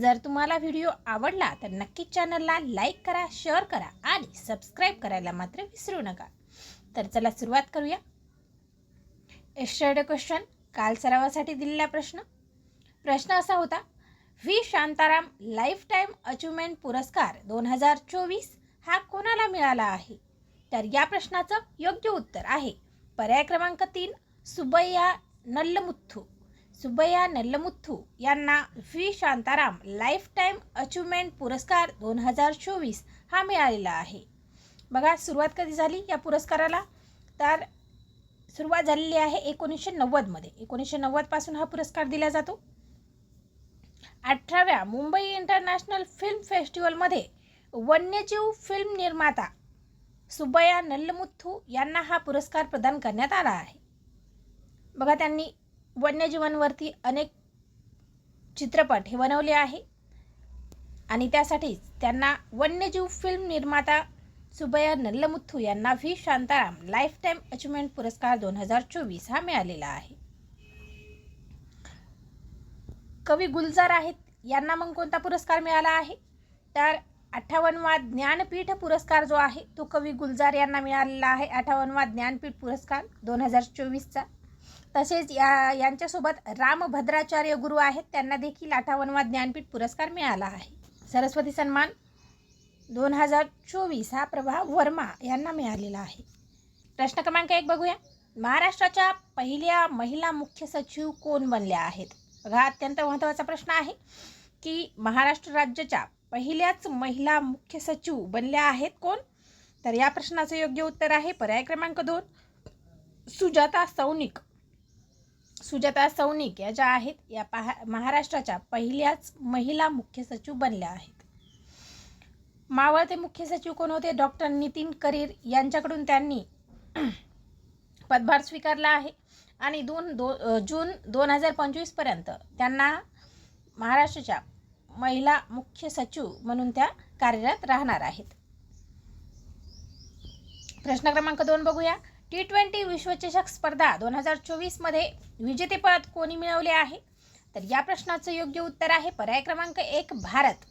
जर तुम्हाला व्हिडिओ आवडला तर नक्कीच चॅनलला लाईक करा शेअर करा आणि सबस्क्राईब करायला मात्र विसरू नका. तर चला सुरुवात करूया. एस्टरडे क्वेश्चन काल सरावासाठी दिलेला प्रश्न. प्रश्न असा होता V. Shantaram life time achievement पुरस्कार दोन हजार चोवीस हा कोणाला मिळाला आहे? तर या प्रश्नाचं योग्य उत्तर आहे. पर्याय क्रमांक तीन सुबैया नल्लमुथ्थू सुब्बैया नल्लमुथू यांना V. Shantaram life time achievement पुरस्कार दोन हजार चोवीस हा मिळालेला आहे. बघा सुरुवात कधी झाली या पुरस्काराला? तर सुरुवात झालेली आहे एकोणीसशे नव्वदमध्ये एकोणीसशे नव्वदपासून हा पुरस्कार दिला जातो. अठराव्या मुंबई इंटरनॅशनल फिल्म फेस्टिवलमध्ये वन्यजीव फिल्म निर्माता सुब्बया नल्लमुथू यांना हा पुरस्कार प्रदान करण्यात आला आहे. बघा त्यांनी वन्यजीवांवरती अनेक चित्रपट हे बनवले आहे. आणि त्यासाठीच त्यांना वन्यजीव फिल्म निर्माता सुबैया नल्लमुथू यांना व्ही. शांताराम लाईफटाईम अचिव्हमेंट पुरस्कार दोन हजार चोवीस हा मिळालेला आहे. कवी गुलजार आहेत. यांना मग कोणता पुरस्कार मिळाला आहे? तर अठ्ठावन्नवा ज्ञानपीठ पुरस्कार जो आहे तो कवी गुलजार यांना मिळालेला आहे. अठ्ठावन्नवा ज्ञानपीठ पुरस्कार दोन हजार चोवीसचा. तसेच या यांच्यासोबत रामभद्राचार्य गुरु आहेत. त्यांना देखील अठ्ठावन्नवा ज्ञानपीठ पुरस्कार मिळाला आहे. सरस्वती सन्मान दोन हजार चोवीस हा प्रभा वर्मा यांना मिळालेला आहे. प्रश्न क्रमांक एक बघूया. महाराष्ट्राच्या पहिल्या महिला मुख्य सचिव कोण बनल्या आहेत? बघा अत्यंत महत्त्वाचा प्रश्न आहे की महाराष्ट्र राज्याच्या पहिल्याच महिला मुख्य सचिव बनल्या आहेत कोण? तर या प्रश्नाचं योग्य उत्तर आहे पर्याय क्रमांक दोन. सुजाता सौनिक. सुजाता सौनिक या ज्या आहेत. या पहा महाराष्ट्राच्या पहिल्याच महिला मुख्य सचिव बनल्या आहेत. मावळते मुख्य सचिव कोण होते? डॉक्टर नितीन करीर यांच्याकडून त्यांनी पदभार स्वीकारला आहे. आणि दोन दो जून दोन हजार पंचवीसपर्यंत त्यांना महाराष्ट्राच्या महिला मुख्य सचिव म्हणून त्या कार्यरत राहणार आहेत. प्रश्न क्रमांक दोन बघूया. टी ट्वेंटी विश्वचषक स्पर्धा दोन हजार चोवीसमध्ये विजेतेपद कोणी मिळवले आहे? तर या प्रश्नाचं योग्य उत्तर आहे पर्याय क्रमांक एक भारत.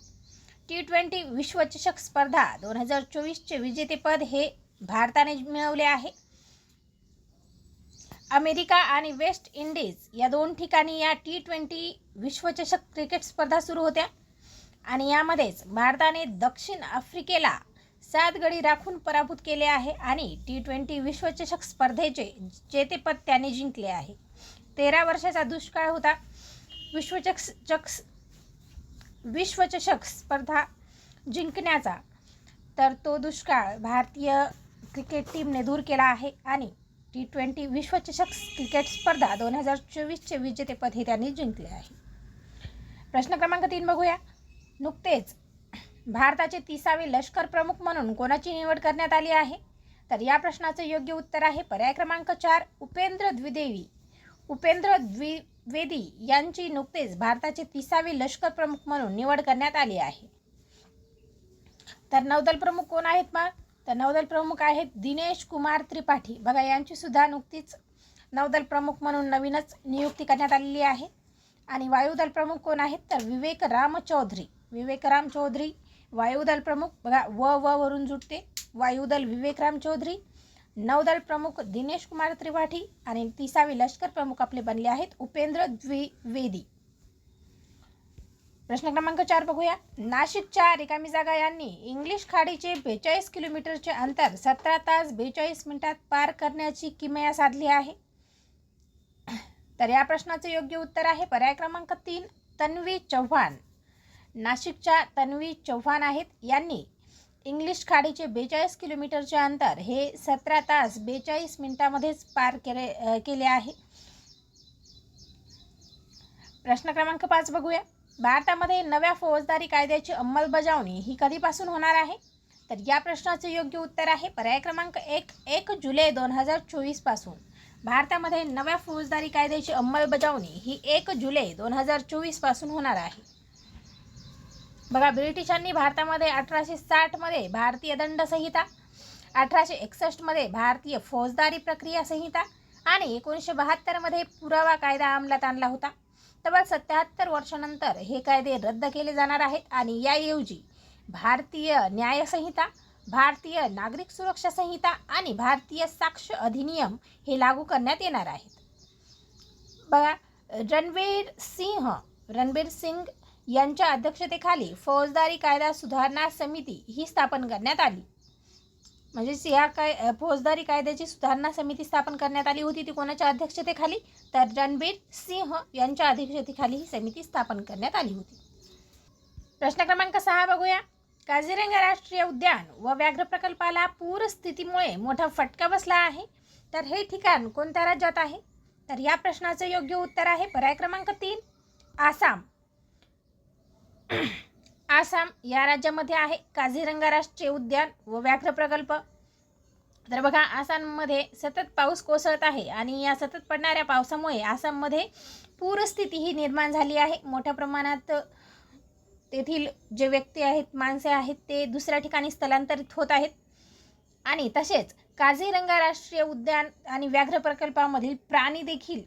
टी ट्वेंटी विश्वचषक स्पर्धा दोन हजार चोवीसचे विजेतेपद हे भारताने मिळवले आहे. अमेरिका आणि वेस्ट इंडिज या दोन ठिकाणी या टी ट्वेंटी विश्वचषक क्रिकेट स्पर्धा सुरू होत्या. आणि यामध्येच भारताने दक्षिण आफ्रिकेला सात गडी राखून पराभूत केले आहे आणि टी ट्वेंटी विश्वचषक स्पर्धेचे जेतेपद त्याने जिंकले आहे. तेरा वर्षाचा दुष्काळ होता. विश्वचषक विश्वचषक स्पर्धा जिंकण्याचा तर तो दुष्काळ भारतीय क्रिकेट टीमने दूर केला आहे आणि टी ट्वेंटी विश्वचषक क्रिकेट स्पर्धा दोन हजार चोवीसचे विजेतेपद हे त्यांनी जिंकले आहे. प्रश्न क्रमांक तीन बघूया. नुकतेच भारताचे तिसावे लष्कर प्रमुख म्हणून कोणाची निवड करण्यात आली आहे? तर या प्रश्नाचं योग्य उत्तर आहे पर्याय क्रमांक चार उपेंद्र द्विदेवी उपेंद्र द्विवेदी यांची नुकतेच भारताचे तिसावे लष्कर प्रमुख म्हणून निवड करण्यात आली आहे. तर नौदल प्रमुख कोण आहेत मग? तर नौदल प्रमुख आहेत दिनेश कुमार त्रिपाठी. बघा यांची सुद्धा नुकतीच नौदल प्रमुख म्हणून नवीनच नियुक्ती करण्यात आलेली आहे. आणि वायुदल प्रमुख कोण आहेत? तर विवेक राम चौधरी. विवेकराम चौधरी वायुदल प्रमुख बघा व व वरून जुटते. वायुदल विवेकराम चौधरी नौदल प्रमुख दिनेश कुमार त्रिपाठी आणि तिसावे लष्कर प्रमुख आपले बनले आहेत उपेंद्र द्विवेदी. प्रश्न क्रमांक चार बघूया. नाशिकच्या रिकामी जागा यांनी इंग्लिश खाडीचे बेचाळीस किलोमीटरचे अंतर सतरा तास बेचाळीस मिनिटात पार करण्याची किमया साधली आहे. तर या प्रश्नाचं योग्य उत्तर आहे. पर्याय क्रमांक तीन तन्वी चव्हाण. नाशिकच्या तन्वी चौहान आहेत. यांनी इंग्लिश खाडीचे बेचाळीस किलोमीटरचे अंतर हे सतरा तास बेचाळीस मिनिटामध्येच पार केले केले आहे. प्रश्न क्रमांक पाच बघूया. भारतामध्ये नव्या फौजदारी कायद्याची अंमलबजावणी ही कधीपासून होणार आहे? तर या प्रश्नाचं योग्य उत्तर आहे पर्याय क्रमांक एक एक जुलै दोन हजार चोवीसपासून भारतामध्ये नव्या फौजदारी कायद्याची अंमलबजावणी ही एक जुलै दोन हजार चोवीसपासून होणार आहे. बघा ब्रिटिशांनी भारतामध्ये अठराशे साठमध्ये भारतीय दंड संहिता अठराशे एकसष्टमध्ये भारतीय फौजदारी प्रक्रिया संहिता आणि एकोणीसशे बहात्तरमध्ये पुरावा कायदा अंमलात आणला होता. तब्बल सत्याहत्तर वर्षानंतर हे कायदे रद्द केले जाणार आहेत आणि याऐवजी भारतीय न्यायसंहिता भारतीय नागरिक सुरक्षा संहिता आणि भारतीय साक्ष अधिनियम हे लागू करण्यात येणार आहेत. बघा रणवीर सिंह रणबीर सिंग यांच्या अध्यक्षतेखाली फौजदारी कायदा सुधारणा समिती ही स्थापन करण्यात आली. म्हणजे या काय फौजदारी कायद्याची सुधारणा समिती स्थापन करण्यात आली होती ती कोणाच्या अध्यक्षतेखाली? तर रणबीर सिंह यांच्या अध्यक्षतेखाली ही समिती स्थापन करण्यात आली होती. प्रश्न क्रमांक सहा बघूया. काझीरंगा राष्ट्रीय उद्यान व व्याघ्र प्रकल्पाला पूरस्थितीमुळे मोठा फटका बसला आहे. तर हे ठिकाण कोणत्या राज्यात आहे? तर या प्रश्नाचं योग्य उत्तर आहे पर्याय क्रमांक तीन आसाम. आसाम या राज्यामध्ये आहे. काझीरंगा राष्ट्रीय उद्यान व व्याघ्र प्रकल्प. तर बघा आसाममध्ये सतत पाऊस कोसळत आहे आणि या सतत पडणाऱ्या पावसामुळे आसाममध्ये पूरस्थिती ही निर्माण झाली आहे. मोठ्या प्रमाणात तेथील जे व्यक्ती आहेत माणसे आहेत ते दुसऱ्या ठिकाणी स्थलांतरित होत आहेत. आणि तसेच काझीरंगा राष्ट्रीय उद्यान आणि व्याघ्र प्रकल्पामधील प्राणी देखील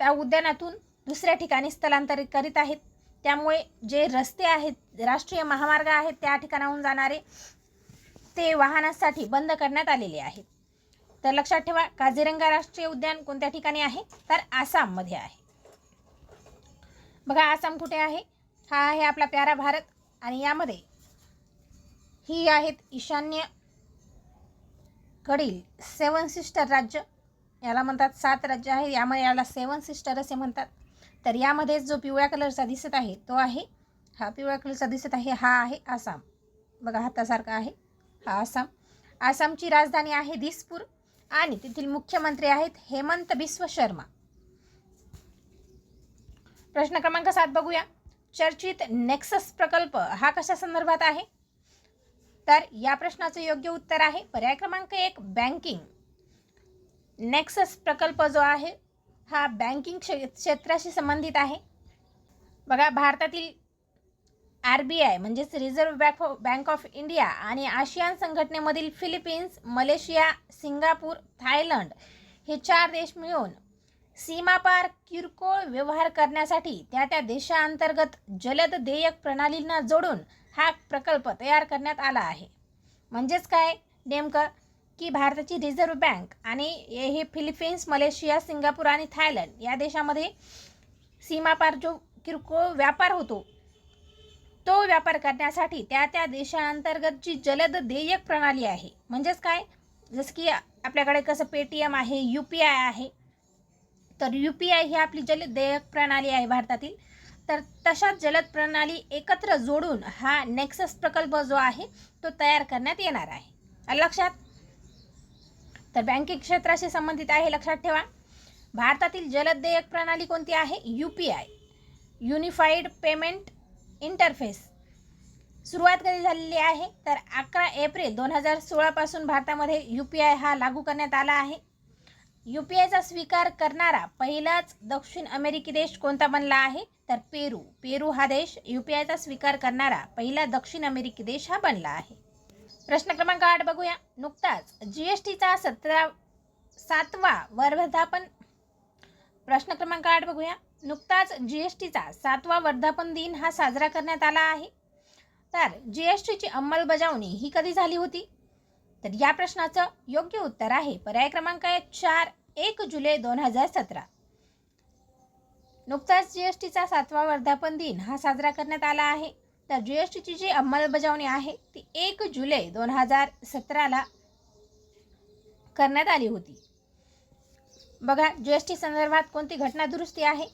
त्या उद्यानातून दुसऱ्या ठिकाणी स्थलांतरित करीत आहेत. त्यामुळे जे रस्ते आहेत राष्ट्रीय महामार्ग आहेत त्या ठिकाणाहून जाणारे ते वाहनासाठी बंद करण्यात आलेले आहेत. तर लक्षात ठेवा काझीरंगा राष्ट्रीय उद्यान कोणत्या ठिकाणी आहे? तर आसाममध्ये आहे. बघा आसाम कुठे आहे? हा आहे आपला प्यारा भारत आणि यामध्ये ही आहेत ईशान्य कडील सेवन सिस्टर राज्य. याला म्हणतात सात राज्य आहे. यामध्ये याला सेवन सिस्टर असे म्हणतात. तर यामध्ये जो पिवळ्या कलरचा दिसत आहे तो आहे. हा पिवळ्या कलरचा दिसत आहे हा आहे आसाम. बघा हातासारखा आहे. हा आसाम. आसामची राजधानी आहे दिसपूर आणि तेथील मुख्यमंत्री आहेत हेमंत बिस्व शर्मा. प्रश्न क्रमांक सात बघूया. चर्चित नेक्सस प्रकल्प हा कशा संदर्भात आहे? तर या प्रश्नाचं योग्य उत्तर आहे. पर्याय क्रमांक एक बँकिंग. नेक्सस प्रकल्प जो आहे हा बँकिंग क्षे क्षेत्राशी संबंधित आहे. बघा भारतातील आर बी आय म्हणजेच reserve bank bank of India आणि आशियान संघटनेमधील फिलिपिन्स मलेशिया सिंगापूर थायलंड हे चार देश मिळून सीमापार किरकोळ व्यवहार करण्यासाठी त्या त्या देशांतर्गत जलद देयक प्रणालींना जोडून हा प्रकल्प तयार करण्यात आला आहे. म्हणजेच काय? नेमकं की भारताची रिझर्व्ह बँक आणि हे फिलिपिन्स मलेशिया सिंगापूर आणि थायलंड या देशामध्ये सीमापार जो किरकोळ व्यापार होतो तो व्यापार करण्यासाठी त्या त्या देशांतर्गत जी जलद देयक प्रणाली आहे म्हणजेच काय? जसं की आपल्याकडे कसं पेटीएम आहे यू पी आय आहे तर यू पी आय ही आपली जलद देयक प्रणाली आहे भारतातील. तर तशा जलद प्रणाली एकत्र जोडून हा नेक्सस प्रकल्प जो आहे तो तयार करण्यात येणार आहे. लक्षात? तर बँकिंग क्षेत्राशी संबंधित आहे लक्षात ठेवा. भारतातील जलद देयक प्रणाली कोणती आहे? U P I. Unified payment interface सुरुवात कधी झालेली आहे? तर अकरा एप्रिल दोन हजार सोळापासून भारतामध्ये यू पी आय हा लागू करण्यात आला आहे. यू पी आयचा स्वीकार करणारा पहिलाच दक्षिण अमेरिकी देश कोणता बनला आहे? तर पेरू. पेरू हा देश यू पी आयचा स्वीकार करणारा पहिला दक्षिण अमेरिकी देश हा बनला आहे. प्रश्न क्रमांक आठ बघूया. नुकताच जी एस टीचा सतरा सातवा वर्धापन प्रश्न क्रमांक आठ बघूया. नुकताच जी एस टीचा सातवा वर्धापन दिन हा साजरा करण्यात आला आहे. तर जी एस टीची अंमलबजावणी ही कधी झाली होती? तर या प्रश्नाचं योग्य उत्तर आहे पर्याय क्रमांक आहे चार एक जुलै दोन हजार सतरा. नुकताच जी एस टीचा सातवा वर्धापन दिन हा साजरा करण्यात आला आहे. तर जी एस टीची जी अंमलबजावणी आहे ती एक जुलै दोन हजार सतराला करण्यात आली होती. बघा जी एस टी संदर्भात कोणती घटना दुरुस्ती आहे?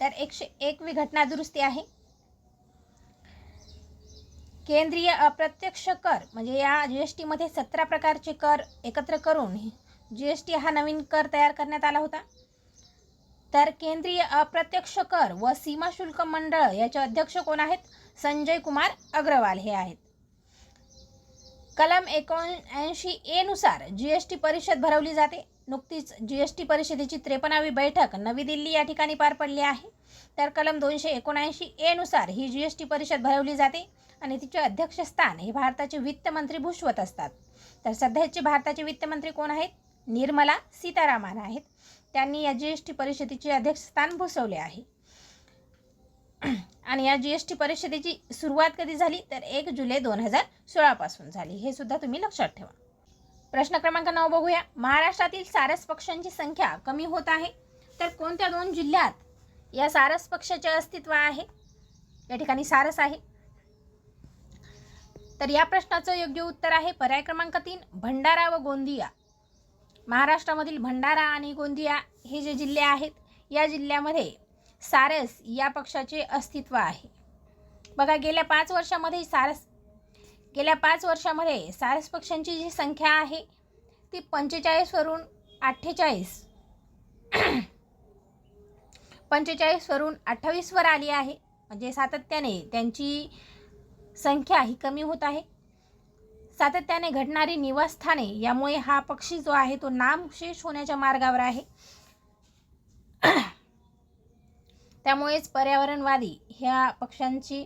तर एकशे एकवी घटना दुरुस्ती आहे. केंद्रीय अप्रत्यक्ष कर म्हणजे या जी एस टीमध्ये सतरा प्रकारचे कर एकत्र करून जी एस टी हा नवीन कर तयार करण्यात आला होता. तर केंद्रीय अप्रत्यक्ष कर व सीमा शुल्क मंडळ याचे अध्यक्ष कोण आहेत? संजय कुमार अग्रवाल हे आहेत. कलम एकोणऐंशी ए नुसार जी एस टी परिषद भरवली जाते. नुकतीच जी एस टी परिषदेची त्रेपन्नावी बैठक नवी दिल्ली या ठिकाणी पार पडली आहे. तर कलम दोनशे एकोणऐंशी ए नुसार ही जी एस टी परिषद भरवली जाते आणि तिचे अध्यक्षस्थान हे भारताचे वित्तमंत्री भूषवत असतात. तर सध्याचे भारताचे वित्तमंत्री कोण आहेत? निर्मला सीतारामन आहेत. त्यांनी या जी एस टी परिषदेचे अध्यक्षस्थान भूषवले आहे. आणि या जी एस टी परिषदेची सुरुवात कधी झाली? तर एक जुलै दोन हजार सोळापासून झाली. हे सुद्धा तुम्ही लक्षात ठेवा. प्रश्न क्रमांक नऊ बघूया. महाराष्ट्रातील सारस पक्ष्यांची संख्या कमी होत आहे. तर कोणत्या दोन जिल्ह्यात या सारस पक्षाचे अस्तित्व आहे? या ठिकाणी सारस आहे. तर या प्रश्नाचं योग्य उत्तर आहे पर्याय क्रमांक तीन भंडारा व गोंदिया. महाराष्ट्रामधील भंडारा आणि गोंदिया हे जे जिल्हे आहेत या जिल्ह्यामध्ये सारस या पक्षाचे अस्तित्व आहे. बघा गेल्या पाच वर्षामध्ये सारस गेल्या पाच वर्षामध्ये सारस पक्षांची जी संख्या आहे ती पंचेचाळीसवरून अठ्ठेचाळीस पंचेचाळीसवरून अठ्ठावीसवर आली आहे. म्हणजे सातत्याने त्यांची संख्या ही कमी होत आहे. सातत्याने घडणारी निवासस्थाने यामुळे हा पक्षी जो आहे तो नामशेष होण्याच्या मार्गावर आहे. त्यामुळेच पर्यावरणवादी ह्या पक्षांची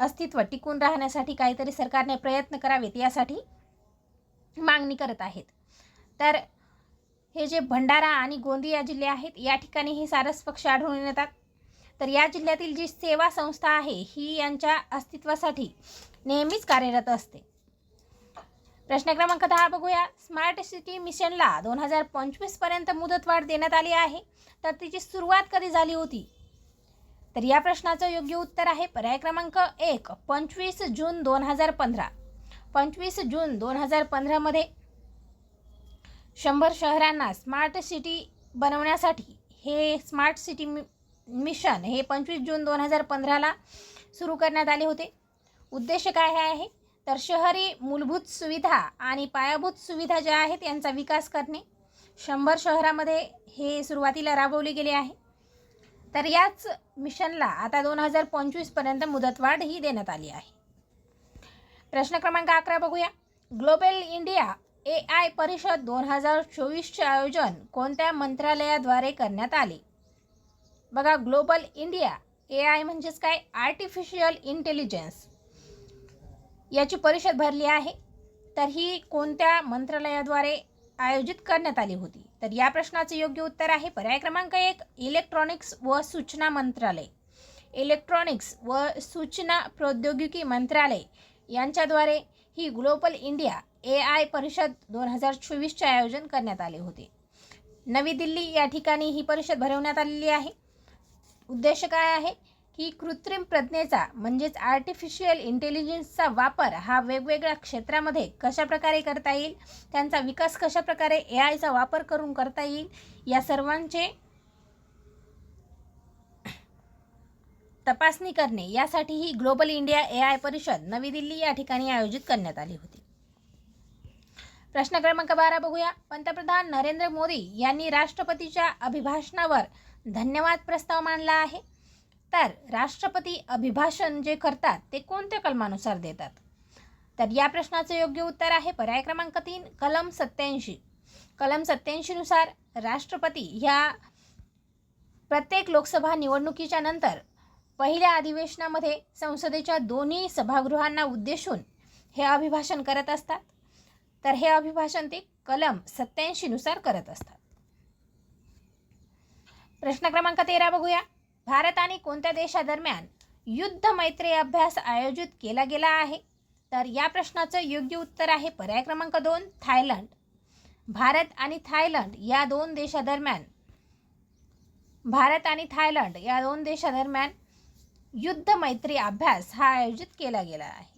अस्तित्व टिकून राहण्यासाठी काहीतरी सरकारने प्रयत्न करावेत यासाठी मागणी करत आहेत. तर हे जे भंडारा आणि गोंदिया जिल्हे आहेत या ठिकाणी हे सारस पक्ष आढळून येतात. तर या जिल्ह्यातील जी सेवा संस्था आहे ही यांच्या अस्तित्वासाठी नेहमीच कार्यरत असते. प्रश्न क्रमांक दहा बघूया. स्मार्ट सिटी मिशनला दोन हजार पंचवीसपर्यंत मुदतवाढ देण्यात आली आहे. तर तिची सुरुवात कधी झाली होती? तर या प्रश्नाचं योग्य उत्तर आहे पर्याय क्रमांक एक पंचवीस जून दोन हजार पंधरा. पंचवीस जून दोन हजार पंधरामध्ये शंभर शहरांना स्मार्ट सिटी बनवण्यासाठी हे स्मार्ट सिटी मि मिशन हे पंचवीस जून दोन हजार पंधराला सुरू करण्यात आले होते. उद्देश काय आहे? तर शहरी मूलभूत सुविधा आणि पायाभूत सुविधा ज्या आहेत यांचा विकास करणे. शंभर शहरामध्ये हे सुरुवातीला राबवले गेले आहे. तर याच मिशनला आता दोन हजार पंचवीसपर्यंत मुदतवाढ ही देण्यात आली आहे. प्रश्न क्रमांक अकरा बघूया. ग्लोबल इंडिया ए आय परिषद दोन हजार चोवीसचे आयोजन कोणत्या मंत्रालयाद्वारे करण्यात आले? बघा ग्लोबल इंडिया ए आय म्हणजेच काय? Artificial intelligence. याची परिषद भरली आहे. तर ही कोणत्या मंत्रालयाद्वारे आयोजित करण्यात आली होती? तर या प्रश्नाचे योग्य उत्तर आहे पर्याय क्रमांक एक इलेक्ट्रॉनिक्स व सूचना मंत्रालय. इलेक्ट्रॉनिक्स व सूचना प्रौद्योगिकी मंत्रालय यांच्याद्वारे ही ग्लोबल इंडिया ए आय परिषद दोन हजार चोवीसचे आयोजन करण्यात आले होते. नवी दिल्ली या ठिकाणी ही परिषद भरवण्यात आलेली आहे. उद्देश काय आहे? की कृत्रिम प्रज्ञेचा म्हणजेच आर्टिफिशियल इंटेलिजन्सचा वापर हा वेगवेगळ्या क्षेत्रामध्ये कशाप्रकारे करता येईल? त्यांचा विकास कशाप्रकारे ए आयचा वापर करून करता येईल? या सर्वांचे तपासणी करणे यासाठी ही ग्लोबल इंडिया ए आय परिषद नवी दिल्ली या ठिकाणी आयोजित करण्यात आली होती. प्रश्न क्रमांक बारा बघूया. पंतप्रधान नरेंद्र मोदी यांनी राष्ट्रपतीच्या अभिभाषणावर धन्यवाद प्रस्ताव मांडला आहे. तर राष्ट्रपती अभिभाषण जे करतात ते कोणत्या कलमानुसार देतात? तर या प्रश्नाचं योग्य उत्तर आहे पर्याय क्रमांक तीन कलम सत्याऐंशी कलम सत्याऐंशीनुसार राष्ट्रपती ह्या प्रत्येक लोकसभा निवडणुकीच्या नंतर पहिल्या अधिवेशनामध्ये संसदेच्या दोन्ही सभागृहांना उद्देशून हे अभिभाषण करत असतात. तर हे अभिभाषण ते कलम सत्याऐंशीनुसार करत असतात. प्रश्न क्रमांक तेरा बघूया. भारत आणि कोणत्या देशादरम्यान युद्ध मैत्री अभ्यास आयोजित केला गेला आहे? तर या प्रश्नाचं योग्य उत्तर आहे पर्याय क्रमांक दोन थायलंड. भारत आणि थायलंड या दोन देशादरम्यान भारत आणि थायलंड या दोन देशादरम्यान युद्ध मैत्री अभ्यास हा आयोजित केला गेला आहे.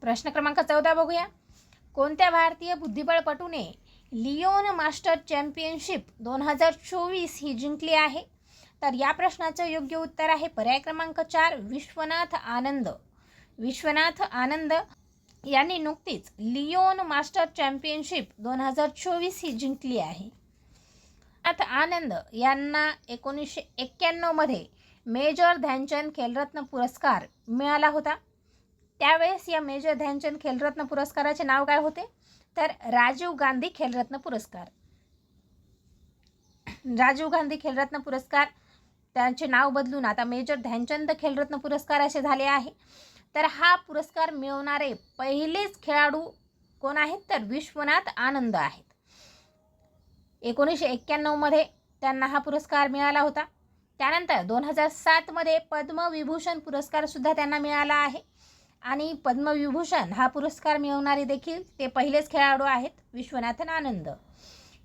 प्रश्न क्रमांक चौदा बघूया. कोणत्या भारतीय बुद्धिबळपटूने लिओन मास्टर चॅम्पियनशिप दोन हजार चोवीस ही जिंकली आहे? तर या प्रश्नाचं योग्य उत्तर आहे पर्याय क्रमांक चार विश्वनाथ आनंद. विश्वनाथ आनंद यांनी नुकतीच लिओन मास्टर चॅम्पियनशिप दोन हजार चोवीस ही जिंकली आहे. नाथ आनंद यांना एकोणीसशे एक्क्याण्णवमध्ये मेजर ध्यानचंद खेलरत्न पुरस्कार मिळाला होता. त्यावेळेस या मेजर ध्यानचंद खेलरत्न पुरस्काराचे नाव काय होते? तर राजीव गांधी खेलरत्न पुरस्कार. राजीव गांधी खेलरत्न पुरस्कार त्यांचे नाव बदलून आता मेजर ध्यानचंद खेलरत्न पुरस्कार असे झाले आहे. तर हा पुरस्कार मिळवणारे पहिलेच खेळाडू कोण आहेत? तर विश्वनाथ आनंद आहेत. एकोणीसशे एक्क्याण्णवमध्ये त्यांना हा पुरस्कार मिळाला होता. त्यानंतर दोन हजार सातमध्ये पद्मविभूषण पुरस्कारसुद्धा त्यांना मिळाला आहे. आणि पद्मविभूषण हा पुरस्कार मिळवणारे देखील ते पहिलेच खेळाडू आहेत विश्वनाथन आनंद.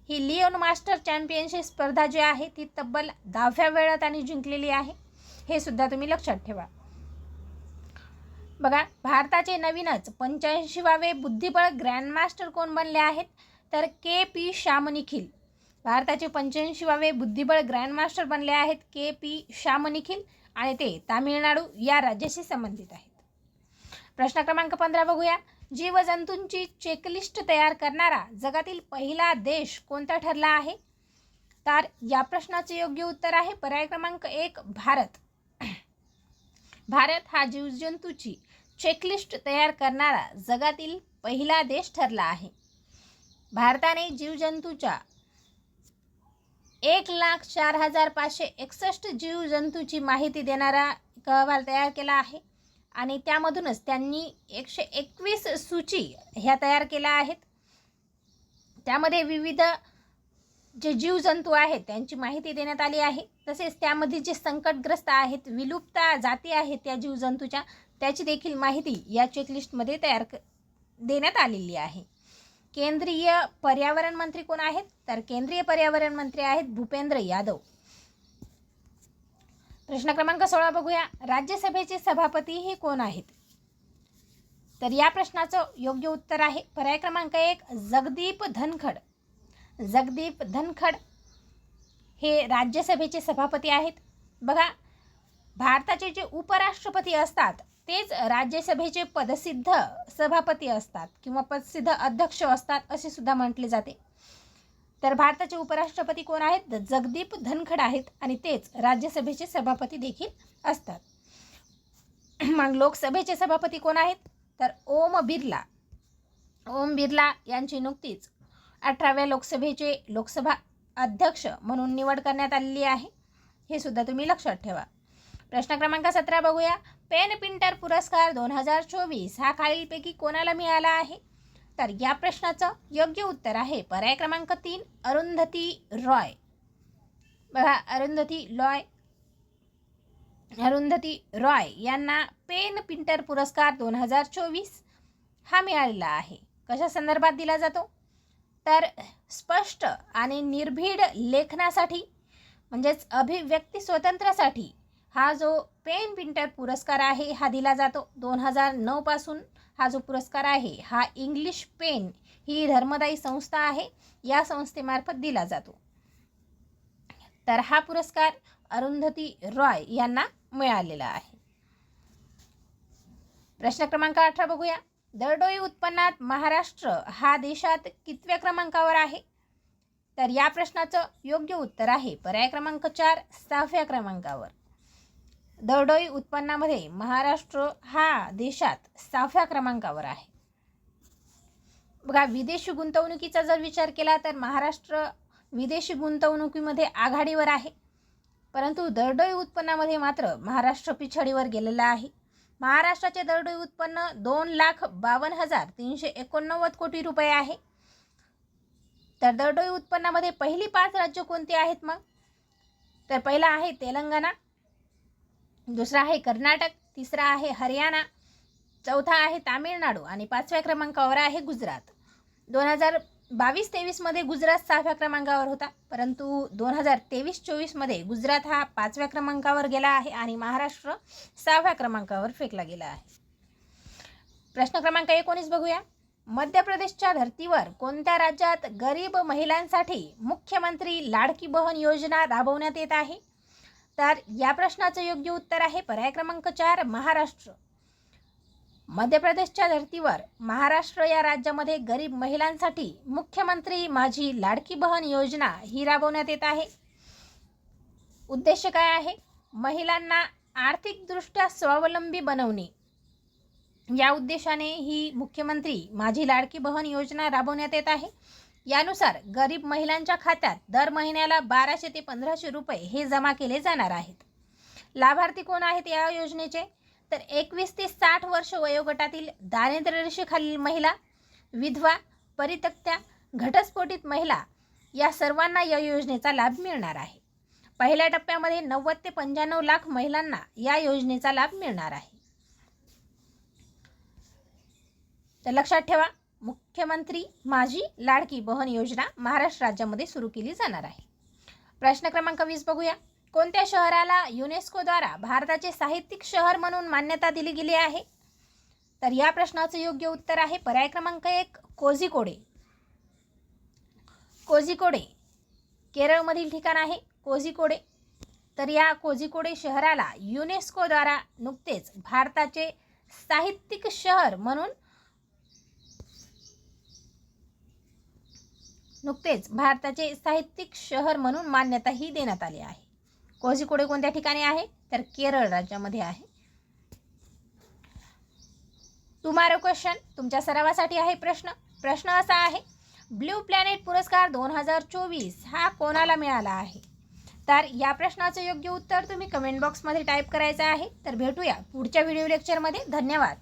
ही लिओन मास्टर चॅम्पियनशिप स्पर्धा जी आहे ती तब्बल दहाव्या वेळा त्यांनी जिंकलेली आहे. हे सुद्धा तुम्ही लक्षात ठेवा. बघा भारताचे नवीनच पंच्याऐंशीवावे बुद्धिबळ ग्रँडमास्टर कोण बनले आहेत? तर के पी श्यामनिखिल भारताचे पंच्याऐंशीवावे बुद्धिबळ ग्रँडमास्टर बनले आहेत के पी श्यामनिखिल आणि ते तामिळनाडू या राज्याशी संबंधित आहेत. प्रश्न क्रमांक पंधरा बघूया. जीवजंतूंची चेकलिस्ट तयार करणारा जगातील पहिला देश कोणता ठरला आहे? तर या प्रश्नाचे योग्य उत्तर आहे पर्याय क्रमांक एक भारत. भारत हा जीवजंतूची चेकलिस्ट तयार करणारा जगातील पहिला देश ठरला आहे. भारताने जीवजंतूच्या एक लाख चार हजार पाचशे एकसष्ट जीवजंतूची माहिती देणारा एक अहवाल तयार केला आहे. आणि त्यामधूनच त्यांनी एकशे एकवीस सूची ह्या तयार केल्या आहेत. त्यामध्ये विविध जे जीवजंतू आहेत त्यांची माहिती देण्यात आली आहे. तसेच त्यामध्ये जे संकटग्रस्त आहेत विलुप्त जाती आहेत त्या जीवजंतूच्या त्याची देखील माहिती या चेकलिस्टमध्ये तयार क देण्यात आलेली आहे. केंद्रीय पर्यावरण मंत्री कोण आहेत? तर केंद्रीय पर्यावरण मंत्री आहेत भूपेंद्र यादव. प्रश्न क्रमांक सोळा बघूया. राज्यसभेचे सभापती हे कोण आहेत? तर या प्रश्नाचं योग्य उत्तर आहे. पर्याय क्रमांक एक जगदीप धनखड. जगदीप धनखड हे राज्यसभेचे सभापती आहेत. बघा भारताचे जे उपराष्ट्रपती असतात तेच राज्यसभेचे पदसिद्ध सभापती असतात किंवा पदसिद्ध अध्यक्ष असतात असे सुद्धा म्हटले जाते. तर भारताचे उपराष्ट्रपती कोण आहेत? जगदीप धनखड आहेत आणि तेच राज्यसभेचे सभापती देखील असतात. मग लोकसभेचे सभापती कोण आहेत? तर ओम बिर्ला. ओम बिर्ला यांची नुकतीच अठराव्या लोकसभेचे लोकसभा अध्यक्ष म्हणून निवड करण्यात आलेली आहे. हे सुद्धा तुम्ही लक्षात ठेवा. प्रश्न क्रमांक सतरा बघूया. पेन पिंटर पुरस्कार दोन हजार चोवीस हा खालीलपैकी कोणाला मिळाला आहे? तर या प्रश्नाचं योग्य उत्तर आहे. पर्याय क्रमांक तीन अरुंधती रॉय. बघा अरुंधती लॉय अरुंधती रॉय यांना पेन पिंटर पुरस्कार दोन हजार चोवीस हा मिळालेला आहे. कशा संदर्भात दिला जातो? तर स्पष्ट आणि निर्भीड लेखनासाठी म्हणजेच अभिव्यक्ती स्वतंत्रासाठी हा जो पेन पिंटर पुरस्कार आहे हा दिला जातो दोन हजार नऊपासून हा जो पुरस्कार आहे हा इंग्लिश पेन ही धर्मदायी संस्था आहे या संस्थेमार्फत दिला जातो. तर हा पुरस्कार अरुंधती रॉय यांना मिळालेला आहे. प्रश्न क्रमांक अठरा बघूया. दरडोई उत्पन्नात महाराष्ट्र हा देशात कितव्या क्रमांकावर आहे? तर या प्रश्नाचं योग्य उत्तर आहे पर्याय क्रमांक चार सहाव्या क्रमांकावर. दरडोई उत्पन्नामध्ये महाराष्ट्र हा देशात सहाव्या क्रमांकावर आहे. बघा विदेशी गुंतवणुकीचा जर विचार केला तर महाराष्ट्र विदेशी गुंतवणुकीमध्ये आघाडीवर आहे. परंतु दरडोई उत्पन्नामध्ये मात्र महाराष्ट्र पिछाडीवर गेलेला आहे. महाराष्ट्राचे दरडोई उत्पन्न दोन लाख बावन्न हजार तीनशे एकोणनव्वद कोटी रुपये आहे. तर दरडोई उत्पन्नामध्ये पहिली पाच राज्य कोणती आहेत मग? तर पहिला आहे तेलंगणा दुसरा आहे कर्नाटक तिसरा आहे हरियाणा चौथा आहे तामिळनाडू आणि पाचव्या क्रमांकावर आहे गुजरात. दोन हजार बावीस तेवीसमध्ये गुजरात सहाव्या क्रमांकावर होता परंतु दोन हजार तेवीस चोवीसमध्ये गुजरात हा पाचव्या क्रमांकावर गेला आहे आणि महाराष्ट्र सहाव्या क्रमांकावर फेकला गेला आहे. प्रश्न क्रमांक एकोणीस बघूया. मध्य प्रदेशच्या धर्तीवर कोणत्या राज्यात गरीब महिलांसाठी मुख्यमंत्री लाडकी बहन योजना राबवण्यात येत आहे? तर या प्रश्नाचं योग्य उत्तर आहे पर्याय क्रमांक चार महाराष्ट्र. मध्य प्रदेशच्या धर्तीवर महाराष्ट्र या राज्यामध्ये गरीब महिलांसाठी मुख्यमंत्री माझी लाडकी बहन योजना ही राबवण्यात येत आहे. उद्देश काय आहे? महिलांना आर्थिकदृष्ट्या स्वावलंबी बनवणे. या उद्देशाने ही मुख्यमंत्री माझी लाडकी बहन योजना राबवण्यात येत आहे. यानुसार गरीब महिलांच्या खात्यात दर महिन्याला बाराशे ते पंधराशे रुपये हे जमा केले जाणार आहेत. लाभार्थी कोण आहेत या योजनेचे? तर एकवीस ते साठ वर्ष वयोगटातील दारिद्र्यरेषेखालील महिला विधवा परित्यक्त्या घटस्फोटित महिला या सर्वांना या योजनेचा लाभ मिळणार आहे. पहिल्या टप्प्यामध्ये नव्वद ते पंच्याण्णव लाख महिलांना या योजनेचा लाभ मिळणार आहे. तर लक्षात ठेवा मुख्यमंत्री माझी लाडकी बहन योजना महाराष्ट्र राज्यामध्ये सुरू केली जाणार आहे. प्रश्न क्रमांक वीस बघूया. कोणत्या शहराला युनेस्कोद्वारा भारताचे साहित्यिक शहर म्हणून मान्यता दिली गेली आहे? तर या प्रश्नाचं योग्य उत्तर आहे पर्याय क्रमांक एक कोझिकोडे. कोझिकोडे केरळमधील ठिकाण आहे कोझिकोडे. तर या कोझिकोडे शहराला युनेस्कोद्वारा नुकतेच भारताचे साहित्यिक शहर म्हणून नुकतेच भारताचे साहित्यिक शहर म्हणून मान्यताही देण्यात आली आहे. कोझिकोडे कोणत्या ठिकाणी आहे? तर केरळ राज्यामध्ये आहे. तुम्हाला क्वेश्चन तुमच्या सरावासाठी आहे प्रश्न. प्रश्न असा आहे ब्ल्यू प्लॅनेट पुरस्कार दोन हजार चोवीस हा कोणाला मिळाला आहे? तर या प्रश्नाचं योग्य उत्तर तुम्ही कमेंट बॉक्समध्ये टाईप करायचं आहे. तर भेटूया पुढच्या व्हिडिओ लेक्चरमध्ये धन्यवाद.